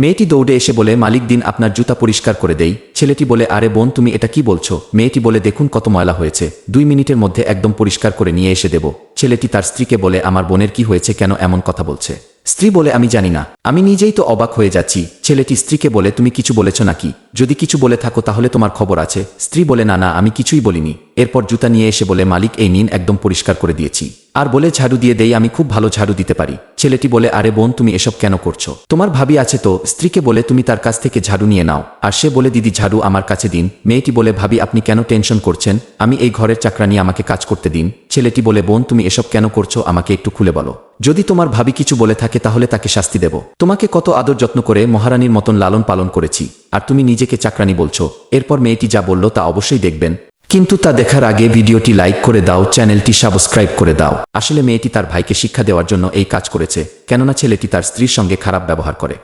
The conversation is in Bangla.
মেয়েটি দৌড়ে এসে বলে, মালিক, দিন আপনার জুতা পরিষ্কার করে দেই। ছেলেটি বলে, আরে বোন, তুমি এটা কি বলছো? মেয়েটি বলে, দেখুন কত ময়লা হয়েছে। দুই মিনিটের মধ্যে একদম পরিষ্কার করে নিয়ে এসে দেব। ছেলেটি তার স্ত্রীকে বলে, আমার বোনের কি হয়েছে কেন এমন কথা বলছে? স্ত্রী বলে, আমি জানি না। আমি নিজেই তো অবাক হয়ে যাচ্ছি। ছেলেটি স্ত্রীকে বলে, তুমি কিছু বলেছ নাকি? যদি কিছু বলে থাকো তাহলে তোমার খবর আছে। স্ত্রী বলে, না না, আমি কিছুই বলিনি। এরপর জুতা নিয়ে এসে বলে, মালিক, এই নিন, একদম পরিষ্কার করে দিয়েছি। আর বলে ঝাড়ু দিয়ে দেই, আমি খুব ভালো ঝাড়ু দিতে পারি। ছেলেটি বলে, আরে বোন, তুমি এসব কেন করছ? তোমার ভাবি আছে তো। স্ত্রীকে বলে, তুমি তার কাছ থেকে ঝাড়ু নিয়ে নাও। আর সে বলে, দিদি, ঝাড়ু আমার কাছে দিন। মেয়েটি বলে, ভাবি, আপনি কেন টেনশন করছেন? আমি এই ঘরের চাকরা নিয়ে আমাকে কাজ করতে দিন। ছেলেটি বলে, বোন, তুমি এসব কেন করছ? আমাকে একটু খুলে বলো। যদি তোমার ভাবি কিছু বলে থাকে, তাহলে তাকে শাস্তি দেব। তোমাকে কত আদর যত্ন করে মহারানীর মতন লালন পালন করেছি। আর তুমি নিজেকে চাকরানি বলছো। এরপর মেয়েটি যা বলল, তা অবশ্যই দেখবেন। কিন্তু তা দেখার আগে ভিডিওটি লাইক করে দাও, চ্যানেলটি সাবস্ক্রাইব করে দাও। আসলে মেয়েটি তার ভাইকে শিক্ষা দেওয়ার জন্য এই কাজ করেছে, কেননা ছেলেটি তার স্ত্রীর সঙ্গে খারাপ ব্যবহার করে।